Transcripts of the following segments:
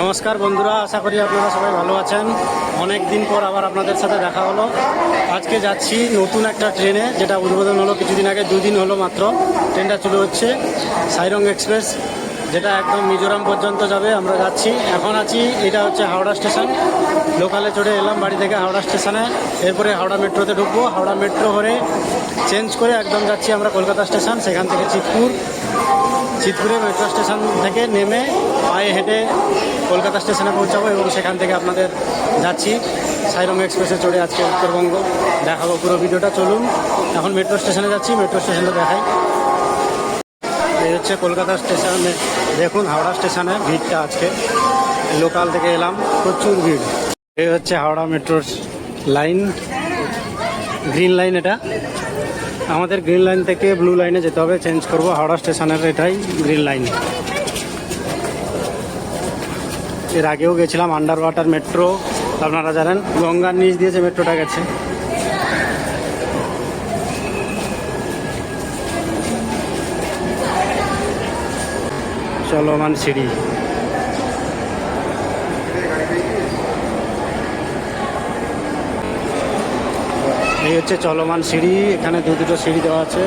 নমস্কার বন্ধুরা, আশা করি আপনারা সবাই ভালো আছেন। অনেক দিন পর আবার আপনাদের সাথে দেখা হলো। আজকে যাচ্ছি নতুন একটা ট্রেনে, যেটা উদ্বোধন হলো কিছুদিন আগে, দুদিন হলো মাত্র। ট্রেনটা চলে হচ্ছে সাইরং এক্সপ্রেস। যেটা একদম মিজোরাম পর্যন্ত যাবে, আমরা যাচ্ছি। এখন আছি, এটা হচ্ছে হাওড়া স্টেশন। লোকালে চড়ে এলাম বাড়ি থেকে হাওড়া স্টেশনে। এরপরে হাওড়া মেট্রোতে ঢুকবো। হাওড়া মেট্রো করে চেঞ্জ করে একদম যাচ্ছি আমরা কলকাতা স্টেশন, সেখান থেকে চিতপুর। চিতপুরে মেট্রো স্টেশন থেকে নেমে পায়ে হেঁটে কলকাতা স্টেশনে পৌঁছাবো এবং সেখান থেকে আপনাদের যাচ্ছি। সাইরং এক্সপ্রেসে চড়ে আজকে উত্তরবঙ্গ দেখাবো পুরো ভিডিওটা। চলুন, এখন মেট্রো স্টেশনে যাচ্ছি। মেট্রো স্টেশনে দেখাই। এই হচ্ছে কলকাতা স্টেশনে। দেখুন, হাওড়া স্টেশনে ভিড়টা আজকে। লোকাল থেকে এলাম, প্রচুর ভিড়। এই হচ্ছে হাওড়া মেট্রোর লাইন। গ্রিন লাইন এটা। আমাদের গ্রিন লাইন থেকে ব্লু লাইনে যেতে হবে, চেঞ্জ করব। হাওড়া স্টেশনের এটাই গ্রিন লাইন। এর আগেও গেছিলাম আন্ডার ওয়াটার মেট্রো। আপনারা জানেন, গঙ্গার নিচ দিয়ে যে মেট্রোটা গেছে। চলমান সিঁড়ি। এই হচ্ছে চলমান সিঁড়ি, এখানে দু দুটো সিঁড়ি দেওয়া আছে।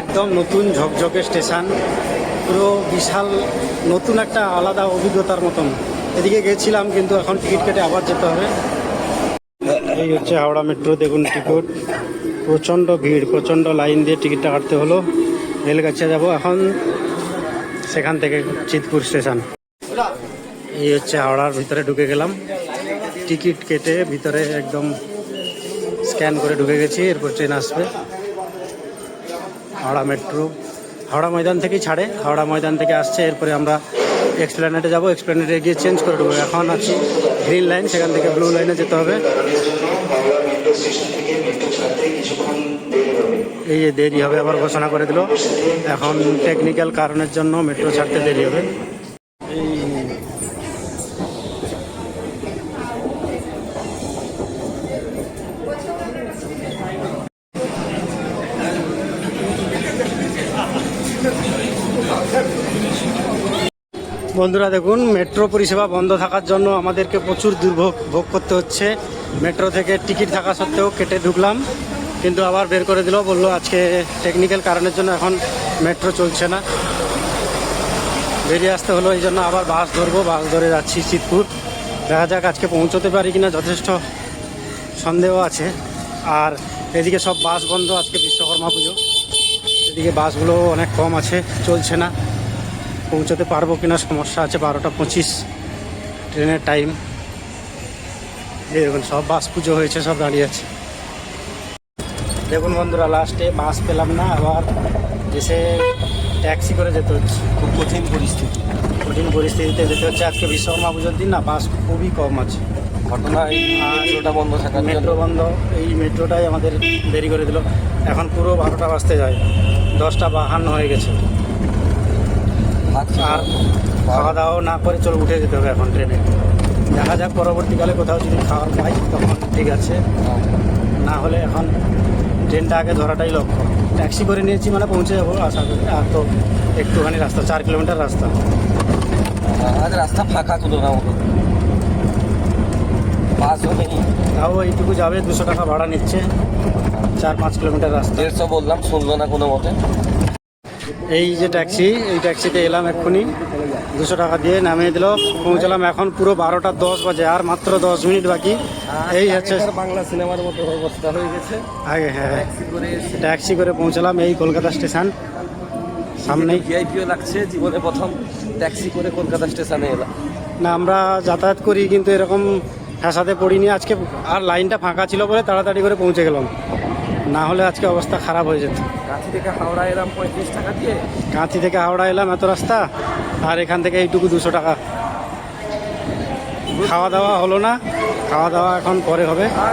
একদম নতুন ঝকঝকে স্টেশন, পুরো বিশাল, নতুন একটা আলাদা অভিজ্ঞতার মতন। এদিকে গেছিলাম, কিন্তু এখন টিকিট কেটে আবার যেতে হবে। এই হচ্ছে হাওড়া মেট্রো, দেখুন টিকিট। প্রচণ্ড ভিড়, প্রচণ্ড লাইন দিয়ে টিকিটটা কাটতে হলো। রেলগাছিয়া যাব এখন। সেখান থেকে চিতপুর স্টেশন। এই হচ্ছে হাওড়ার ভিতরে ঢুকে গেলাম। টিকিট কেটে ভিতরে একদম স্ক্যান করে ঢুকে গেছি, এরপর ট্রেন আসবে। হাওড়া মেট্রো। হাওড়া ময়দান থেকেই ছাড়ে। হাওড়া ময়দান থেকে আসছে, এরপরে আমরা এক্সপ্ল্যানেটে যাব। এক্সপ্ল্যানেটে গিয়ে চেঞ্জ করে দেবো এখন আছি গ্রিন লাইন, সেখান থেকে ব্লু লাইনে যেতে হবে। এই যে দেরি হবে আবার ঘোষণা করে দিল। এখন টেকনিক্যাল কারণের জন্য মেট্রো ছাড়তে দেরি হবে। বন্ধুরা দেখুন মেট্রো পরিষেবা বন্ধ থাকার জন্য আমাদেরকে প্রচুর দুর্ভোগ ভোগ করতে হচ্ছে। মেট্রো থেকে টিকিট থাকা সত্ত্বেও কেটে ঢুকলাম। কিন্তু আবার বের করে দিল, বলল আজকে টেকনিক্যাল কারণের জন্য এখন মেট্রো চলছে না। বেরিয়ে আসতে হলো, এই জন্য আবার বাস ধরবো, বাস ধরে যাচ্ছি চিতপুর। দেখা যাক আজকে পৌঁছতে পারি কিনা, যথেষ্ট সন্দেহ আছে। আর এদিকে সব বাস বন্ধ, আজকে বিশ্বকর্মা পুজো। এদিকে বাসগুলো অনেক কম আছে, চলছে না। পৌঁছতে পারব কিনা, সমস্যা আছে, বারোটা পঁচিশ ট্রেনের টাইম দেখুন, সব বাস পুজো হয়েছে, সব দাঁড়িয়ে আছে। দেখুন বন্ধুরা লাস্টে বাস পেলাম না আবার দেশে ট্যাক্সি করে যেতে হচ্ছে। খুব কঠিন পরিস্থিতি। কঠিন পরিস্থিতিতে যেতে হচ্ছে। আজকে বিশ্বকর্মা পুজোর দিন না বাস খুবই কম আছে। ঘটনা এই মেট্রোটা বন্ধ থাকার মেট্রো বন্ধ এই মেট্রোটাই আমাদের দেরি করে দিল। এখন পুরো বারোটা বাজতে যায় দশটা বাহান্ন হয়ে গেছে। আর খাওয়া দাওয়া না করে চলো উঠে যেতে হবে এখন ট্রেনে। দেখা যাক পরবর্তীকালে কোথাও যদি খাওয়ার পাই তখন ঠিক আছে। না হলে এখন ট্রেনটা আগে ধরাটাই লক্ষ্য। ট্যাক্সি করে নিয়েছি মানে পৌঁছে যাব আশা করি। আর তো একটুখানি রাস্তা চার কিলোমিটার রাস্তা। আজ রাস্তা ফাঁকা তুলনা মতো হবে নি। তাও এইটুকু যাবে দুশো টাকা ভাড়া নিচ্ছে। চার পাঁচ কিলোমিটার রাস্তা। দেড়শো বললাম শুনলো না কোনো মতে। এই যে ট্যাক্সি এই ট্যাক্সিতে এলাম এক্ষুনি। দুশো টাকা দিয়ে নামিয়ে দিল। পৌঁছালাম এখন পুরো বারোটা দশ বাজে আর মাত্র দশ মিনিট বাকি। এই হচ্ছে বাংলা সিনেমার মতো অবস্থা হয়ে গেছে। আগে হ্যাঁ ট্যাক্সি করে এসে ট্যাক্সি করে পৌঁছালাম এই কলকাতা স্টেশন। সামনেই। ভিআইপিও লাগছে জীবনে প্রথম ট্যাক্সি করে কলকাতা স্টেশনে এলাম। না আমরা যাতায়াত করি কিন্তু এরকম ফ্যাসাতে পড়িনি। আজকে আর লাইনটা ফাঁকা ছিল বলে তাড়াতাড়ি করে পৌঁছে গেলাম। না হলে আজকে অবস্থা খারাপ হয়ে যেত। কাঁথি থেকে হাওড়া এলাম পঁয়ত্রিশ টাকা দিয়ে। কাঁথি থেকে হাওড়া এলাম এত রাস্তা? আর এখান থেকে এইটুকু দুশো টাকা। খাওয়া দাওয়া হলো না খাওয়া দাওয়া এখন পরে হবে। আর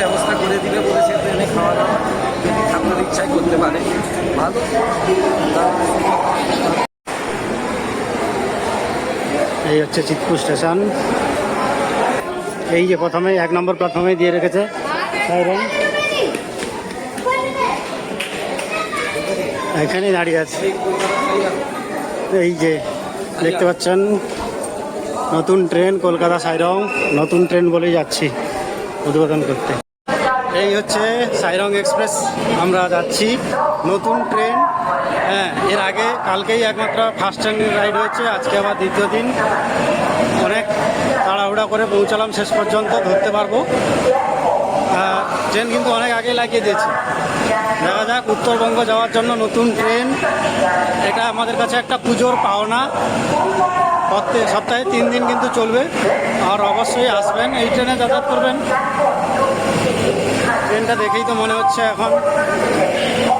ব্যবস্থা করে দিলে বলেছে ট্রেনে খাওয়া দাওয়া যদি ঠাকুরের ইচ্ছায় করতে পারে। ভালো। এই হচ্ছে চিতপুর স্টেশন। এই যে প্রথমে এক নম্বর প্ল্যাটফর্মে দিয়ে রেখেছে। সাইরেন এখানেই দাঁড়িয়ে আছে। এই যে, দেখতে পাচ্ছেন, নতুন ট্রেন, কলকাতা সাইরং, নতুন ট্রেন বলেই যাচ্ছি উদ্বোধন করতে। এই হচ্ছে সাইরং এক্সপ্রেস, আমরা যাচ্ছি নতুন ট্রেন। হ্যাঁ এর আগে কালকেই একমাত্র ফার্স্ট ট্রেন রাইড হয়েছে, আজকে আবার দ্বিতীয় দিন। অনেক তাড়াহুড়া করে পৌঁছালাম শেষ পর্যন্ত, ধরতে পারব। ট্রেন কিন্তু অনেক আগে লাগিয়ে দিয়েছে। দেখা যাক, উত্তরবঙ্গ যাওয়ার জন্য নতুন ট্রেন। এটা আমাদের কাছে একটা পুজোর পাওনা। প্রত্যেক সপ্তাহে তিন দিন কিন্তু চলবে। আর অবশ্যই আসবেন। এই ট্রেনে যাতায়াত করবেন। ট্রেনটা দেখেই তো মনে হচ্ছে এখন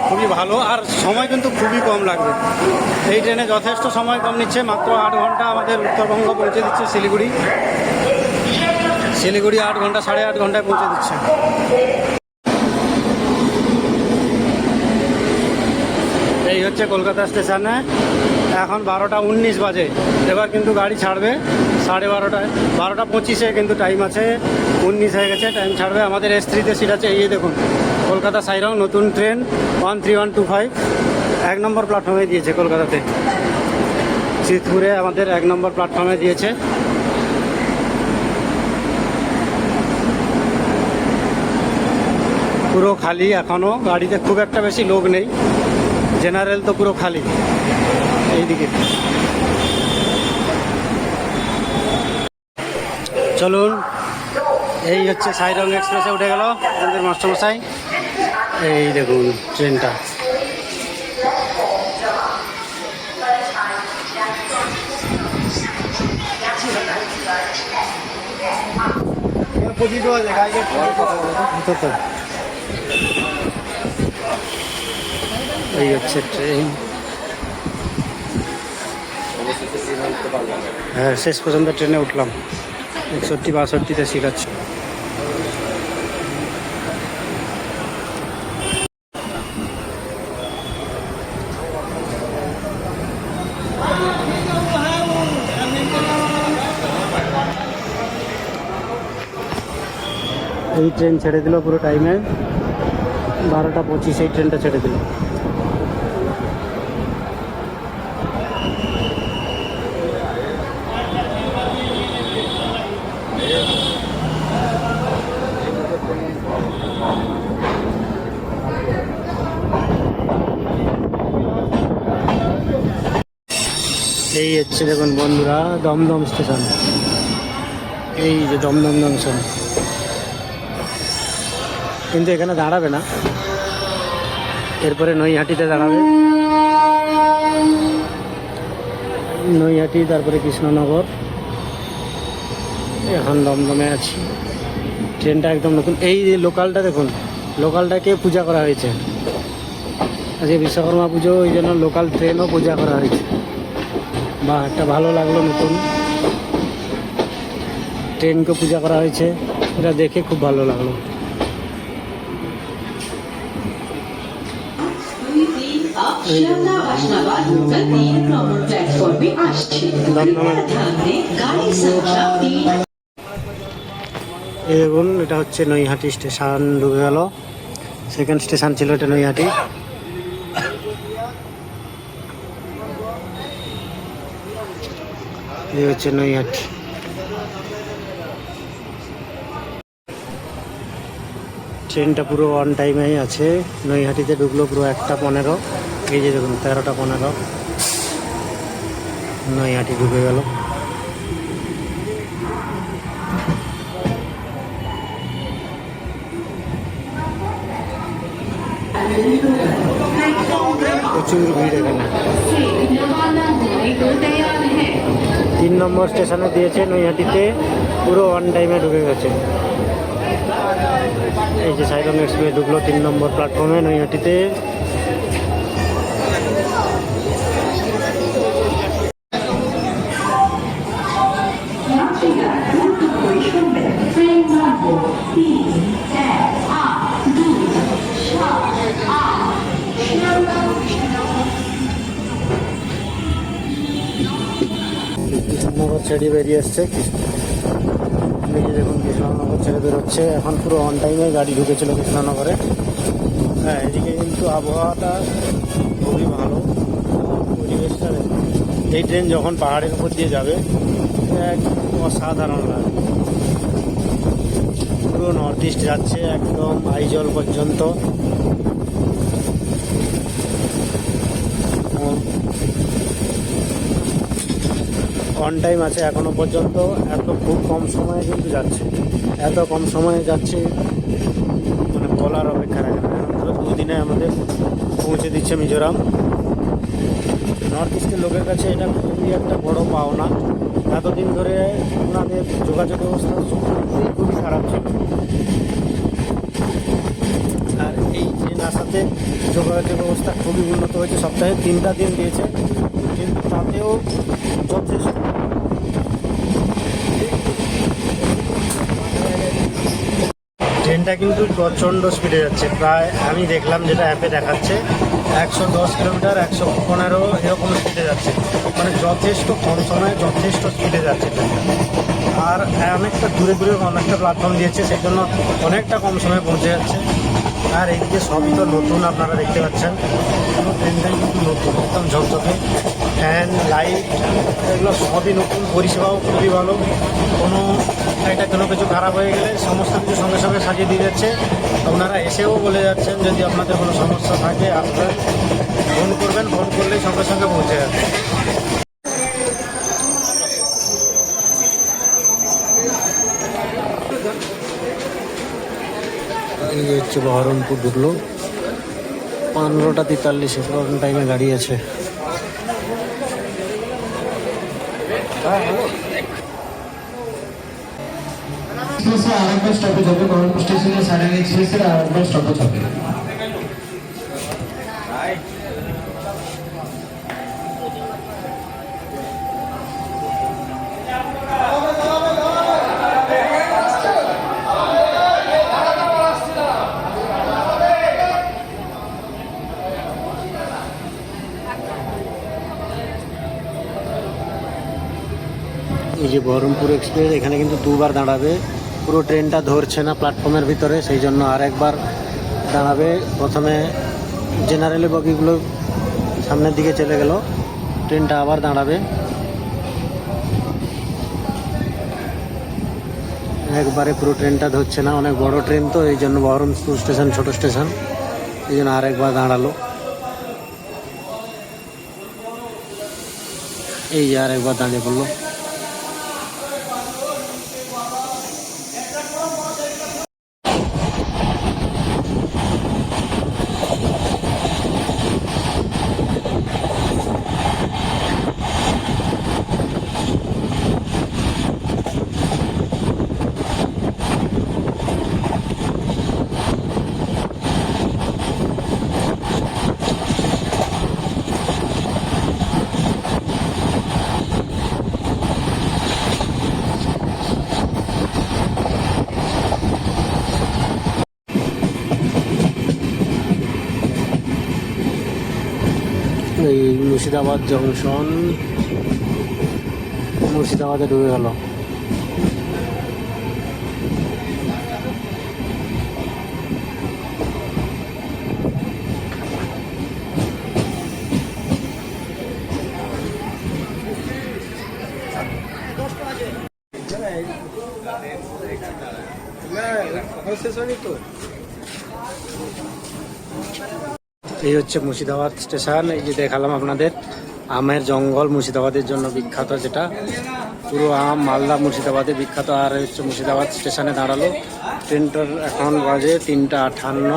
খুবই ভালো। আর সময় কিন্তু খুবই কম লাগবে। এই ট্রেনে যথেষ্ট সময় কম নিচ্ছে। মাত্র আট ঘণ্টা আমাদের উত্তরবঙ্গ পৌঁছে দিচ্ছে শিলিগুড়ি। শিলিগুড়ি আট ঘণ্টা, সাড়ে আট ঘন্টায় পৌঁছে দিচ্ছে। এই হচ্ছে কলকাতা স্টেশনে। এখন বারোটা উনিশ বাজে। এবার কিন্তু গাড়ি ছাড়বে সাড়ে বারোটায়। বারোটা পঁচিশে কিন্তু টাইম আছে। উনিশ হয়ে গেছে টাইম ছাড়বে। আমাদের এস থ্রিতে সিট আছে। এই দেখুন, কলকাতা সাইরং, নতুন train one three one two five এক নম্বর প্ল্যাটফর্মে দিয়েছে কলকাতাতে। চিতপুরে আমাদের এক নম্বর প্ল্যাটফর্মে দিয়েছে। পুরো খালি এখনও গাড়িতে খুব একটা বেশি লোক নেই। জেনারেল তো পুরো খালি। এইদিকে। চলুন এই হচ্ছে সাইরং এক্সপ্রেসে উঠে গেল আমাদের মাস্টারমশাই। এই দেখুন ট্রেনটা। তো এই হচ্ছে ট্রেন হ্যাঁ শেষ পর্যন্ত ট্রেনে উঠলাম একষট্টি বাষট্টিতে শিখাচ্ছি এই ট্রেন ছেড়ে দিল পুরো টাইমে বারোটা পঁচিশ এই ট্রেনটা ছেড়ে দিল এই হচ্ছে দেখুন বন্ধুরা, দমদম স্টেশন। এই যে দমদম জংশন। কিন্তু এখানে দাঁড়াবে না। এরপরে নৈহাটিতে দাঁড়াবে। নৈহাটি, তারপরে কৃষ্ণনগর। এখন দমদমে আছি। ট্রেনটা একদম নতুন। এই লোকালটা দেখুন, লোকালটাকে পূজা করা হয়েছে। আজকে বিশ্বকর্মা পুজো, ওই জন্য লোকাল ট্রেনও পূজা করা হয়েছে। বা একটা ভালো লাগল নতুন। ট্রেনকে পূজা করা হয়েছে। এটা দেখে খুব ভালো লাগল। দেখুন, এটা হচ্ছে নৈহাটি স্টেশন ঢুকে গেল। সেকেন্ড স্টেশন ছিল এটা নৈহাটি। এই হচ্ছে নৈহাটি। ট্রেনটা পুরো অন টাইমেই আছে। নৈহাটিতে ঢুকলো পুরো একটা পনেরো। এই যে দেখুন, তেরোটা পনেরো। নৈহাটি ঢুকে গেল। নম্বর স্টেশনে দিয়েছে নৈহাটিতে পুরো ওয়ান টাইমে ঢুকে গেছে। এই যে সাইরন এক্সপ্রেস ঢুকলো তিন নম্বর প্ল্যাটফর্মে নৈহাটিতে ছেড়ে বেরিয়ে এসছে যে দেখুন, কৃষ্ণনগর ছেড়ে বেরোচ্ছে। এখন পুরো অন টাইমে গাড়ি ঢুকেছিল কৃষ্ণনগরে। হ্যাঁ এদিকে কিন্তু আবহাওয়াটা খুবই ভালো। পরিবেশটা এই ট্রেন যখন পাহাড়ের উপর দিয়ে যাবে এক অসাধারণ লাগে। পুরো নর্থ ইস্ট যাচ্ছে একদম আইজল পর্যন্ত। অন টাইম আছে এখনও পর্যন্ত। এত খুব কম সময়ে কিন্তু যাচ্ছে। এত কম সময়ে যাচ্ছে মানে বলার অপেক্ষা রাখে না। দুদিনে আমাদের পৌঁছে দিচ্ছে মিজোরাম। নর্থ ইস্টের লোকের কাছে এটা খুবই একটা বড় পাওনা। এতদিন ধরে ওনাদের যোগাযোগ ব্যবস্থা খুবই খুবই খারাপ ছিল। আর এই ট্রেন আসাতে যোগাযোগ ব্যবস্থা খুবই উন্নত হয়েছে। সপ্তাহে তিনটা দিন দিয়েছে। কিন্তু তাতেও ট্রেনটা কিন্তু প্রচণ্ড স্পিডে যাচ্ছে। প্রায় আমি দেখলাম যেটা অ্যাপে দেখাচ্ছে, একশো দশ কিলোমিটার, একশো পনেরো, এরকম স্পিডে যাচ্ছে। মানে যথেষ্ট কম সময়ে যথেষ্ট স্পিডে যাচ্ছে আর অনেকটা দূরে দূরে অনেকটা প্ল্যাটফর্ম দিয়েছে সেই জন্য অনেকটা কম সময়ে পৌঁছে যাচ্ছে। আর এইদিকে সবই তো নতুন, আপনারা দেখতে পাচ্ছেন। ট্রেনটাই কিন্তু নতুন, একদম ঝকঝকে। ফ্যান, লাইট, এগুলো সবই নতুন, পরিষেবাও খুবই ভালো। কোনো এটা কোনো কিছু খারাপ হয়ে গেলে সমস্ত কিছু সঙ্গে সঙ্গে সাজিয়ে দিয়ে যাচ্ছে। আপনারা এসেও বলে যাচ্ছেন, যদি আপনাদের কোনো সমস্যা থাকে আসবেন ফোন করবেন, ফোন করলেই সঙ্গে সঙ্গে পৌঁছে যাবে। এই হচ্ছে বহরমপুর ঢুকলো। পনেরোটা তেতাল্লিশ, এরকম টাইমে গাড়ি আছে। এক্সপ্রেসে আরেকবার স্টপেজ হবে বহরমপুর স্টেশনে সাড়ে এক্সপ্রেসের আরেকবার স্টপেজ হবে যে বহরমপুর এক্সপ্রেস, এখানে কিন্তু দুবার দাঁড়াবে। পুরো ট্রেনটা ধরছে না প্ল্যাটফর্মের ভিতরে, সেই জন্য আরেকবার দাঁড়াবে। প্রথমে জেনারেল বগিগুলো সামনের দিকে চলে গেল। ট্রেনটা আবার দাঁড়াবে। একবারে পুরো ট্রেনটা ধরছে না, অনেক বড় ট্রেন তো, এই জন্য বহরমপুর স্টেশন, ছোট স্টেশন। এই জন্য আরেকবার দাঁড়াল। এই যে আরেকবার দাঁড়িয়ে পড়ল। এই মুর্শিদাবাদ জংশন মুর্শিদাবাদে ঢুকে গেল। এই হচ্ছে মুর্শিদাবাদ স্টেশন। এই যে দেখালাম আপনাদের, আমের জঙ্গল মুর্শিদাবাদের জন্য বিখ্যাত যেটা। পুরো আম মালদা মুর্শিদাবাদে বিখ্যাত। আর হচ্ছে মুর্শিদাবাদ স্টেশনে দাঁড়াল। ট্রেনটার এখন বাজে তিনটা আঠান্ন।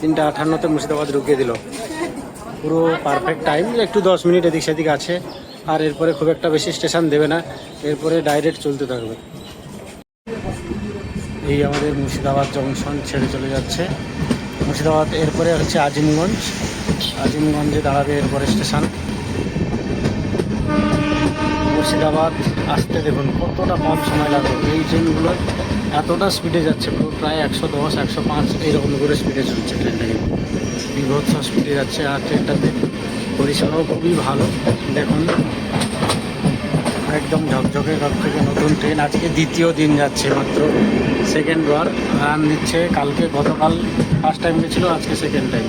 তিনটা আঠান্নতে মুর্শিদাবাদ ঢুকিয়ে দিল। পুরো পারফেক্ট টাইম একটু দশ মিনিট এদিক সেদিক আছে। আর এরপরে খুব একটা বেশি স্টেশন দেবে না। এরপরে ডাইরেক্ট চলতে থাকবে। এই আমাদের মুর্শিদাবাদ জংশন ছেড়ে চলে যাচ্ছে। মুর্শিদাবাদ, এরপরে হচ্ছে আজিমগঞ্জ। আজিমগঞ্জে দাঁড়াবে এরপরে স্টেশন। মুর্শিদাবাদ, আসতে দেখুন কতটা কম সময় লাগবে। এই ট্রেনগুলো এতটা স্পিডে যাচ্ছে, পুরো প্রায় একশো দশ, একশো পাঁচ, এইরকম করে স্পিডে চলছে ট্রেনটা। কিন্তু বিভৎস স্পিডে যাচ্ছে, আর ট্রেনটাতে পরিষেবাও খুবই ভালো। দেখুন একদম ঝকঝকে ঘর থেকে নতুন ট্রেন আজকে দ্বিতীয় দিন যাচ্ছে মাত্র। সেকেন্ড বার রান দিচ্ছে কালকে গতকাল ফার্স্ট টাইম গেছিল, আজকে সেকেন্ড টাইম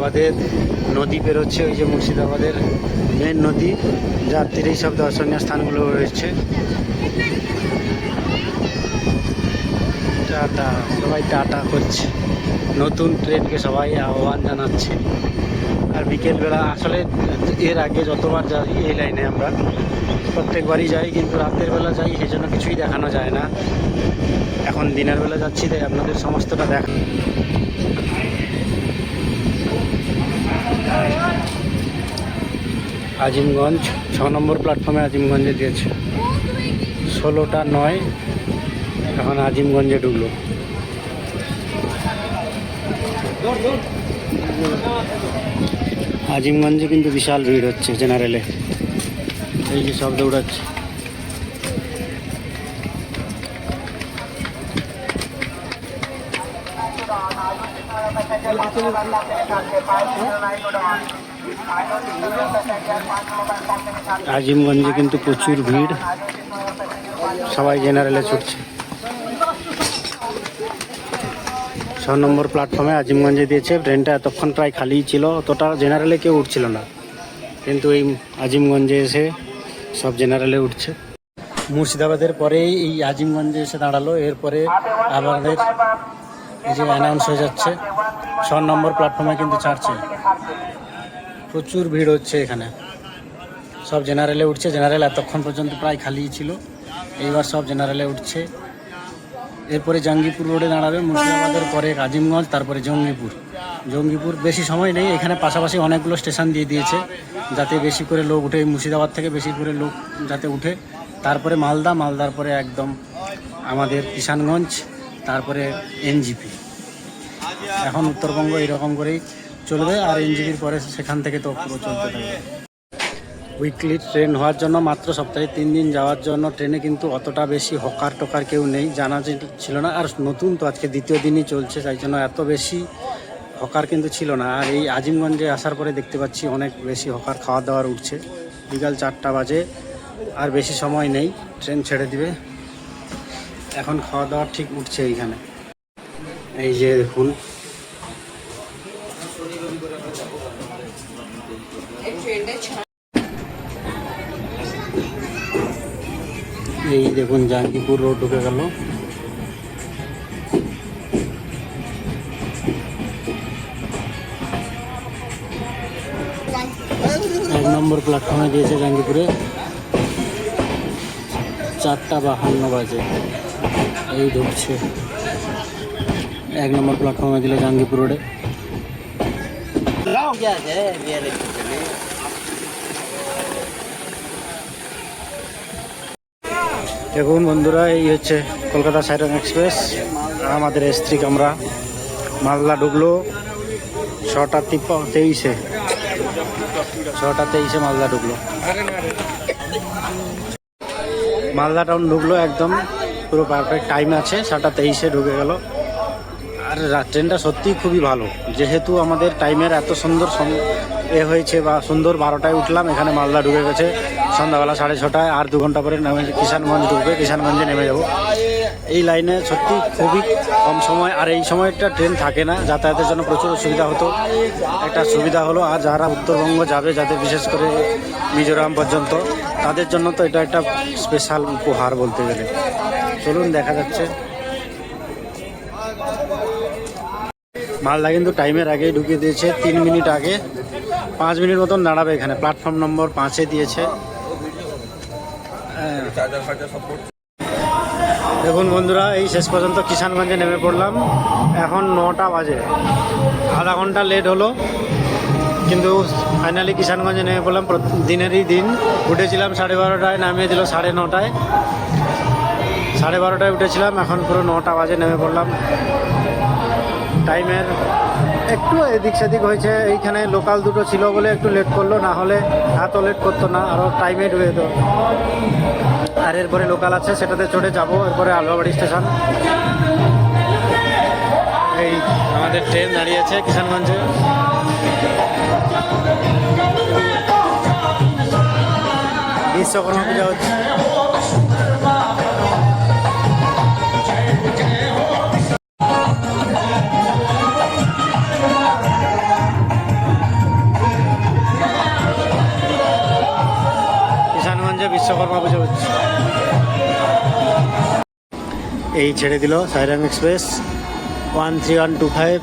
মুর্শিদাবাদের নদী বেরোচ্ছে, ওই যে মুর্শিদাবাদের মেন নদী, যার তীরেই সব দর্শনীয় স্থানগুলো রয়েছে। টাটা, সবাই টাটা করছে। নতুন ট্রেনকে সবাই আহ্বান জানাচ্ছে। আর বিকেলবেলা, আসলে এর আগে যতবার যাই এই লাইনে আমরা, প্রত্যেকবারই যাই, কিন্তু রাতের বেলা যাই সেই জন্য কিছুই দেখানো যায় না। এখন দিনের বেলা যাচ্ছি, তাই আপনাদের সমস্তটা দেখ আজিমগঞ্জ, ছ নম্বর প্ল্যাটফর্মে আজিমগঞ্জে দিয়েছে। ষোলোটা নয়, এখন আজিমগঞ্জে ঢুকলো। আজিমগঞ্জে কিন্তু বিশাল ভিড় হচ্ছে জেনারেলে এই যে সব দৌড়াচ্ছে আজিমগঞ্জে কিন্তু প্রচুর ভিড়। সবাই জেনারেলে ছুটছে। ছ নম্বর প্ল্যাটফর্মে আজিমগঞ্জে দিয়েছে। ট্রেনটা এতক্ষণ প্রায় খালিই ছিল, অতটা জেনারেলে কেউ উঠছিল না। কিন্তু এই আজিমগঞ্জে এসে সব জেনারেলে উঠছে। মুর্শিদাবাদের পরেই এই আজিমগঞ্জে এসে দাঁড়াল। এরপরে আমাদের এই যে অ্যানাউন্স হয়ে যাচ্ছে। ছ নম্বর প্ল্যাটফর্মে কিন্তু ছাড়ছে। প্রচুর ভিড় হচ্ছে এখানে। সব জেনারেলে উঠছে। জেনারেল এতক্ষণ পর্যন্ত প্রায় খালিই ছিল। এইবার সব জেনারেলে উঠছে। এরপরে জাঙ্গিপুর রোডে দাঁড়াবে মুর্শিদাবাদের পরে আজিমগঞ্জ তারপরে জঙ্গিপুর। জঙ্গিপুর বেশি সময় নেই। এখানে পাশাপাশি অনেকগুলো স্টেশন দিয়ে দিয়েছে, যাতে বেশি করে লোক উঠে। মুর্শিদাবাদ থেকে বেশি করে লোক যাতে উঠে। তারপরে মালদা, মালদার পরে একদম আমাদের কিষানগঞ্জ, তারপরে এনজিপি। এখন উত্তরবঙ্গ এরকম করেই চলবে আর এনজিপির পরে সেখান থেকে তো পুরো চলতে থাকবে। উইকলি ট্রেন হওয়ার জন্য মাত্র সপ্তাহে তিন দিন যাওয়ার জন্য ট্রেনে কিন্তু অতটা বেশি হকার টকার কেউ নেই, জানা ছিল না। আর নতুন তো আজকে দ্বিতীয় দিনই চলছে, তাই জন্য এত বেশি হকার কিন্তু ছিল না। আর এই আজিমগঞ্জে আসার পরে দেখতে পাচ্ছি অনেক বেশি হকার খাওয়া দাওয়ার উঠছে। বিকাল চারটা বাজে, আর বেশি সময় নেই, ট্রেন ছেড়ে দিবে। এখন খাওয়া দাওয়া ঠিক উঠছে এইখানে। এই যে দেখুন এই দেখুন জাঙ্গিপুর রোড ঢুকে গেল। এক নম্বর প্ল্যাটফর্মে দিয়েছে জাঙ্গিপুরে চারটা বাহান্ন বাজে। এই ঢুকছে। এক নম্বর প্ল্যাটফর্মে দিল জাঙ্গিপুর রোডে। দেখুন বন্ধুরা, এই হচ্ছে কলকাতা সাইরন এক্সপ্রেস, আমাদের স্ত্রী আমরা মালদা ঢুকলো ছটা তেইশে ছটা তেইশে মালদা ঢুকলো। মালদা টাউন ঢুকলো একদম, পুরো পারফেক্ট টাইম আছে, ছটা তেইশে ঢুকে গেল। আর ট্রেনটা সত্যিই খুবই ভালো, যেহেতু আমাদের টাইমের এত সুন্দর এ হয়েছে বা সুন্দর বারোটায় উঠলাম, এখানে মালদা ঢুকে গেছে। সন্ধ্যাবেলা সাড়ে ছটায় আর দু ঘণ্টা পরে নেমে কিষানগঞ্জ ঢুকবে, কিষানগঞ্জে নেমে যাব। এই লাইনে সত্যি খুবই কম সময়, আর এই সময়টা ট্রেন থাকে না, যাতায়াতের জন্য প্রচুর অসুবিধা হতো। একটা সুবিধা হলো, আর যারা উত্তরবঙ্গ যাবে, যাদের বিশেষ করে মিজোরাম পর্যন্ত, তাদের জন্য তো এটা একটা স্পেশাল উপহার বলতে গেলে। চলুন, দেখা যাচ্ছে। মালদা কিন্তু টাইমের আগেই ঢুকিয়ে দিয়েছে, তিন মিনিট আগে। পাঁচ মিনিট মতন দাঁড়াবে এখানে। প্ল্যাটফর্ম নম্বর পাঁচে দিয়েছে। হ্যাঁ। দেখুন বন্ধুরা এই শেষ পর্যন্ত কিষানগঞ্জে নেমে পড়লাম। এখন নটা বাজে। আধা ঘণ্টা লেট হলো। কিন্তু ফাইনালি কিষানগঞ্জে নেমে পড়লাম। দিনেরই দিন। উঠেছিলাম সাড়ে বারোটায় নামিয়ে দিল সাড়ে নটায়। সাড়ে বারোটায় উঠেছিলাম। এখন পুরো নটা বাজে নেমে পড়লাম। টাইমের একটু এদিক সেদিক হয়েছে, এইখানে লোকাল দুটো ছিল বলে একটু লেট করল, না হলে এত লেট করতো না আরও টাইমে ঢুকে যেত। আর এরপরে লোকাল আছে, সেটাতে চড়ে যাব, এরপরে আলুয়াবাড়ি স্টেশন। এই আমাদের ট্রেন দাঁড়িয়েছে কিষানগঞ্জে। বিশ্বকর্মা পূজা হচ্ছে। বিশ্বকর্মা পুজো হচ্ছে। এই ছেড়ে দিল Sairam express. One three one two five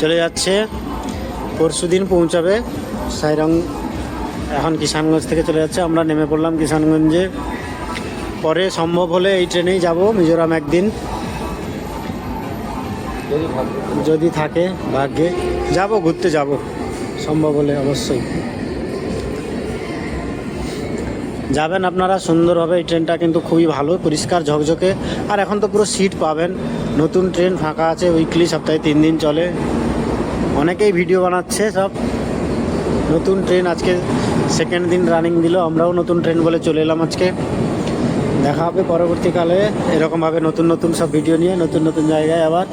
চলে যাচ্ছে। পরশু দিন পৌঁছাবে সাইরং এখন কিষানগঞ্জ থেকে চলে যাচ্ছে। আমরা নেমে পড়লাম কিষানগঞ্জে। পরে সম্ভব হলে এই ট্রেনেই যাব, মিজোরাম একদিন। যদি যদি থাকে, ভাগ্যে। যাব, ঘুরতে যাব। সম্ভব হলে অবশ্যই। যাবেন আপনারা সুন্দরভাবে এই ট্রেনটা কিন্তু খুবই ভালো, পরিষ্কার, ঝকঝকে। আর এখন তো পুরো সিট পাবেন। নতুন ট্রেন ফাঁকা আছে উইকলি সপ্তাহে তিন দিন চলে। অনেকেই ভিডিও বানাচ্ছে সব। নতুন ট্রেন আজকে সেকেন্ড দিন রানিং দিল, আমরাও নতুন ট্রেন বলে চলে এলাম আজকে। দেখা হবে পরবর্তীকালে। এরকমভাবে নতুন নতুন সব ভিডিও নিয়ে, নতুন নতুন জায়গায় আবার।